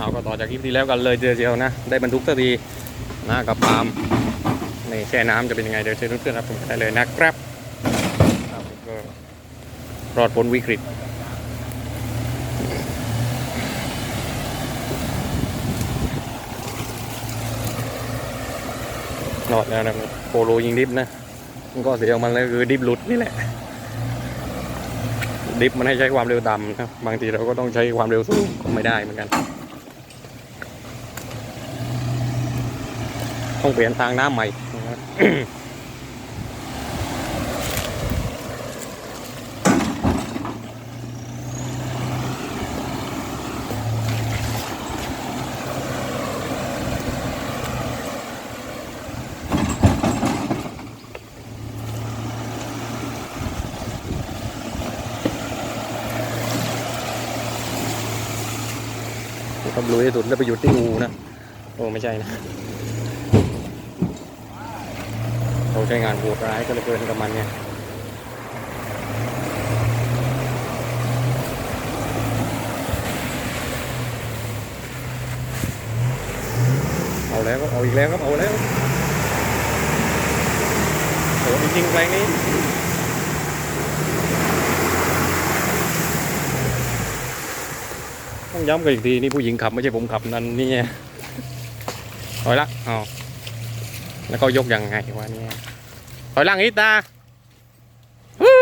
เอาก็ต่อจากคลิปที่แล้วกันเลยเดียวนะ ได้บรรทุกสักทีนะกับปาล์มนี่แช่น้ำจะเป็นยังไงเดี๋ยวเชิญเพื่อนๆรับชมกันได้เลยนะครับครับก็รอดพ้นวิกฤตนอดแล้วนะโปโลยิงดิฟนะมันก็เสียของมันเลยคือดิฟหลุดนี่แหละดิฟมันให้ใช้ความเร็วต่ำนะบางทีเราก็ต้องใช้ความเร็วสูงก็ไม่ได้เหมือนกัน ต้องเปลี่ยนทางน้ำใหม่ครับรู้ที่สุดแล้วไปหยุดที่อูนะ โอ้ ไม่ใช่นะ เราใช้งานโหดร้ายก็เลยเกินกับมันเนี่ยเอาแล้วก็เอาอีกแล้วครับเอาแล้วโหจริงๆแปลงนี้ต้องย้ำกันอีกทีนี่ผู้หญิงขับไม่ใช่ผมขับนั่นนี่ไงถอยละอ๋อแล้วก็ยกยังไงวะเนี่ย ถอยหลังอีกตาฮู้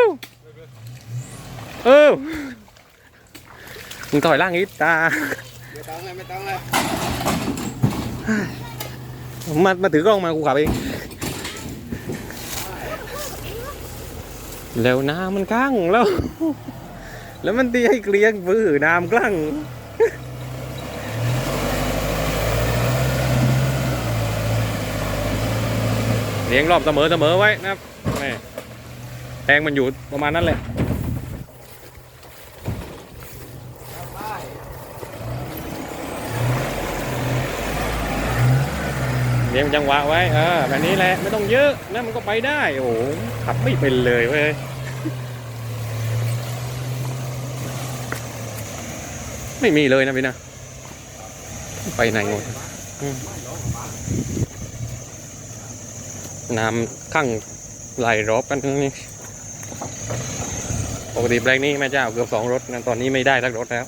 เออมึงถอยหล่างอีกตาไม่ต้องเลยไม่ต้องเลยมามาถือกล้องมากูขับเองแล้วน้ำมันคลั่งแล้ว แล้วมันตีให้เกลียงฟื้อน้ำคลั่ง เลี้ยงรอบเสมอเสมอไว้นะครับนี่แทงมันอยู่ประมาณนั้นแหละเลี้ยงจังหวะไว้เออแบบนี้แหละไม่ต้องเยอะนะมันก็ไปได้โอ้โหขับไม่เป็นเลยเว้ยไม่มีเลยนะพี่นะไปไหนหมด น้ำข้างไหลรอบกันทั้งนี้ปกติแปลงนี้แม่เจ้าเกือบสองรถนะตอนนี้ไม่ได้สักรถแล้ว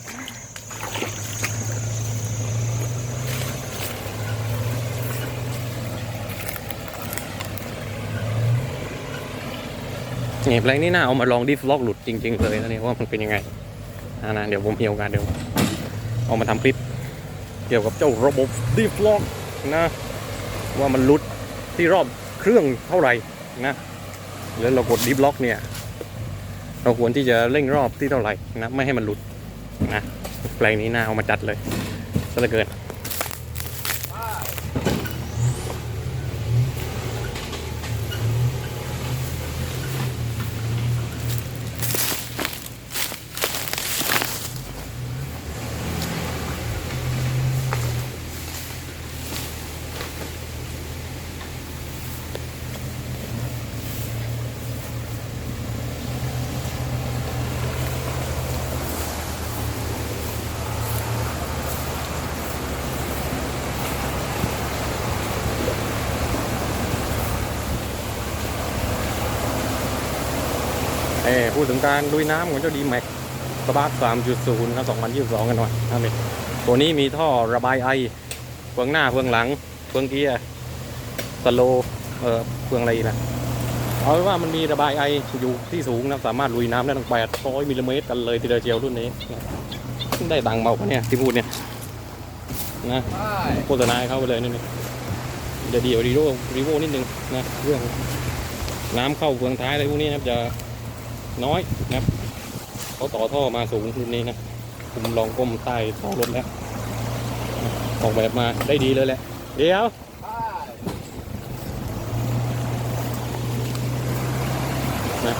นี่แปลงนี้น่าเอามาลองดิฟล็อกหลุดจริง ๆ เลยนะเนี่ยว่ามันเป็นยังไงนะนะเดี๋ยวผมมีโอกาสเดี๋ยวเอามาทำคลิป เกี่ยวกับเจ้าระบบดิฟล็อกนะ ว่ามันหลุดที่รอบ เครื่องเท่าไหร่นะแล้วเรากดดิฟล็อกเนี่ย เราควรที่จะเร่งรอบที่เท่าไหร่นะไม่ให้มันหลุดนะแปลงนี้น่าเอามาจัดเลยซะเหลือเกิน พูดถึงการลุยน้ำของเจ้าดีแม็กสปาร์ค3.0ครับ2022กันหน่อยนะครับนี่ตัวนี้มีท่อระบายไอเฟืองหน้าเฟืองหลังเฟืองเกียร์สโลเออเฟืองอะไรนะเอาว่ามันมีระบายไออยู่ที่สูงนะสามารถลุยน้ำได้ตั้ง800มิลลิเมตรกันเลยทีเดียวเจียวรุ่นนี้ ได้ตังค์เบาปะเนี่ยที่พูดเนี่ยนะโฆษณาให้เขาไปเลยนี่นี่เดี๋ยวดีกว่รีโวรีโวนิดนึงนะเรื่องน้ำเข้าเฟืองท้ายอะไรพวกนี้นะครับจะ น้อยนะครับเขาต่อท่อมาสูงรุ่นนี้นะผมลองก้มใต้ท้อรถแล้วออกแบบมาได้ดีเลยแหละ เดี๋ยวนะ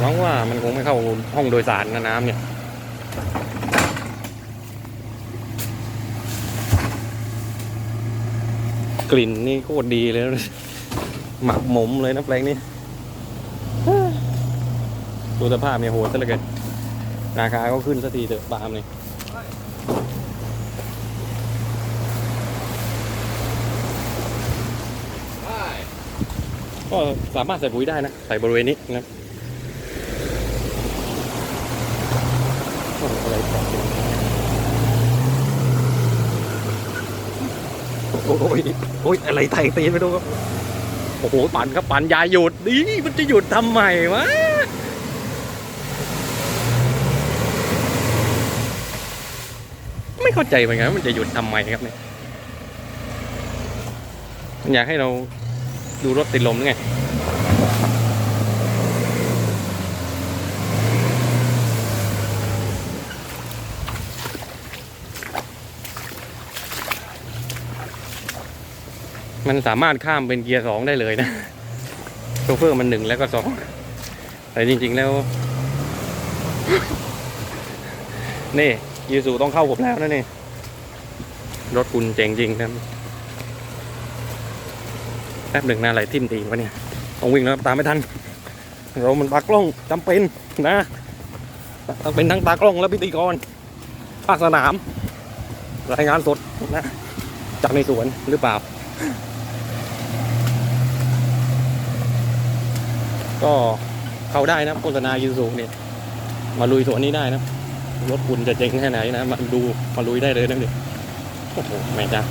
หวังว่ามันคงไม่เข้าห้องโดยสารนะน้ำเนี่ย กลิ่นนี่โคตรดีเลยนะหมักหมมเลยนะแปลงนี้ดูสภาพเนี่ยโหดซะเหลือเกินราคาก็ขึ้นสักทีเถอะบามเลยก็สามารถใส่ปุ๋ยได้นะ ใส่บริเวณนี้นะครับโอ้โหอะไรแปลกจัง โอ้ยโอ้ยอะไรแทงตีนไปดูครับโอ้โหปั่นครับปั่นยาหยุดดิมันจะหยุดทำไมวะไม่เข้าใจเหมือนกันมันจะหยุดทำไมครับเนี่ยอยากให้เราดูรถติดลมหรือไง มันสามารถข้ามเป็นเกียร์สองได้เลยนะโชเฟอร์มันหนึ่งแล้วก็สองแต่จริง ๆ แล้ว นี่ยูซูต้องเข้าผมแล้วนะนี่ รถคุณเจ๋งจริงครับแป๊บหนึ่งนะไหลทิ่มตีวะเนี่ยต้องวิ่งแล้วตามไม่ทัน เรามันตากล้องจำเป็นนะต้องเป็นทั้งตากล้องและพิธีกรภาคสนาม รายงานสดนะจากในสวนหรือเปล่า ก็เข้าได้นะโฆษณายูสูงเนี่ยมาลุยสวนนี้ได้นะรถคุณจะเจ๋งแค่ไหนนะมาดูมาลุยได้เลยนะเด็กโอ้โหแม่จ้า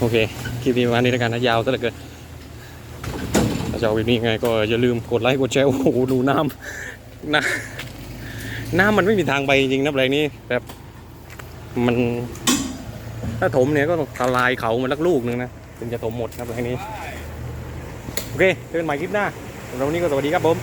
โอเค คลิปนี้ประมาณนี้แล้วกันนะยาวซะเหลือเกินถ้าชอบคลิปนี้ยังไงก็อย่าลืมกดไลค์กดแชร์โอ้โหดูน้ำน้ำน้ำมันไม่มีทางไปจริงๆนะแปลงนี้แบบมัน ถ้าถมเนี่ยก็ต้องทลายเขามันลักลูกหนึงนะถึงจะถมหมดครับแปลงนี้ โอเคเจอกันใหม่คลิปหน้าสำหรับวันนี้ก็สวัสดีครับผม